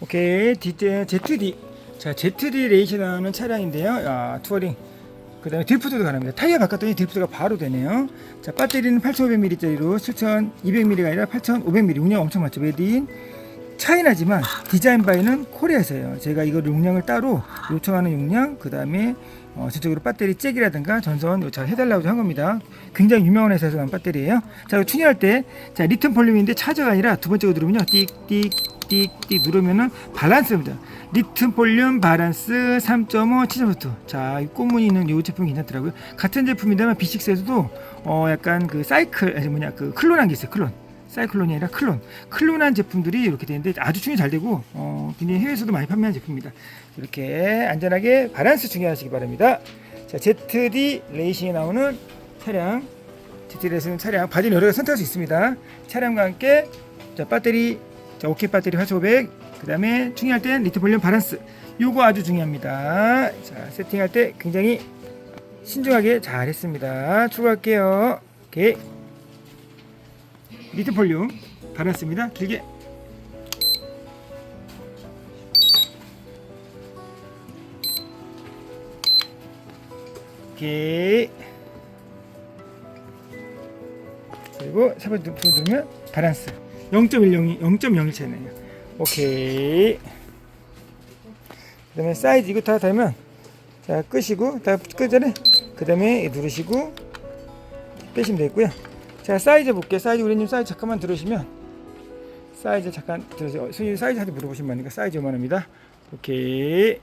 오케이 D, ZD 자 ZD 레이시 나오는 차량인데요. 아, 투어링. 그 다음에 드리프트도 가능합니다. 타이어 바꿨더니 드리프트가 바로 되네요. 자 배터리는 8500ml짜리로 7200ml가 아니라 8500ml 용량 엄청 많죠. 메디인 차이나지만 디자인 바이는 코리아에서예요. 제가 이거 용량을 따로 요청하는 용량 그 다음에 어, 전적으로 배터리 잭이라든가 전선 요청 해달라고 한 겁니다. 굉장히 유명한 회사에서 나온 배터리예요. 자, 이거 튜닝할 때, 자, 리튬 폴륨인데 차저가 아니라 두 번째 거 누르면요. 띡, 띡, 띡, 띡 누르면은 밸런스입니다. 리튬 폴륨 밸런스 3.5 7.5. 자, 이 꽃무늬 있는 이 제품 괜찮더라고요. 같은 제품인데만 B6에서도 어, 약간 그 사이클, 아니 뭐냐, 그 클론한 게 있어요. 클론. 사이클론이 아니라 클론. 클론한 제품들이 이렇게 되는데 아주 충이 잘 되고 어, 굉장히 해외에서도 많이 판매하는 제품입니다. 이렇게 안전하게 바란스 중요하시기 바랍니다. 자, ZD 레이싱에 나오는 차량, ZD 레이싱 차량 바디는 여러 가지 선택할 수 있습니다. 차량과 함께 자, 배터리, 자, 오케이 배터리 8500, 그 다음에 충전할 땐 리트 볼륨 바란스. 요거 아주 중요합니다. 자, 세팅할 때 굉장히 신중하게 잘 했습니다. 출발할게요. 오케이. 리트 볼륨 바란스입니다. 길게. 오케이. 그리고 세 번째 누- 누르면 바란스 0.10이 0.01 차이네요. 오케이. 그다음에 사이즈 이거 다 달면 자 끄시고 다 끄전에 그다음에 누르시고 빼시면 되고요. 자 사이즈 볼게요. 사이즈 우리님 사이즈 잠깐만 들으시면 사이즈 잠깐 들으세요. 손님 사이즈 한테 물어보시면 되니까 사이즈 요만합니다. 오케이.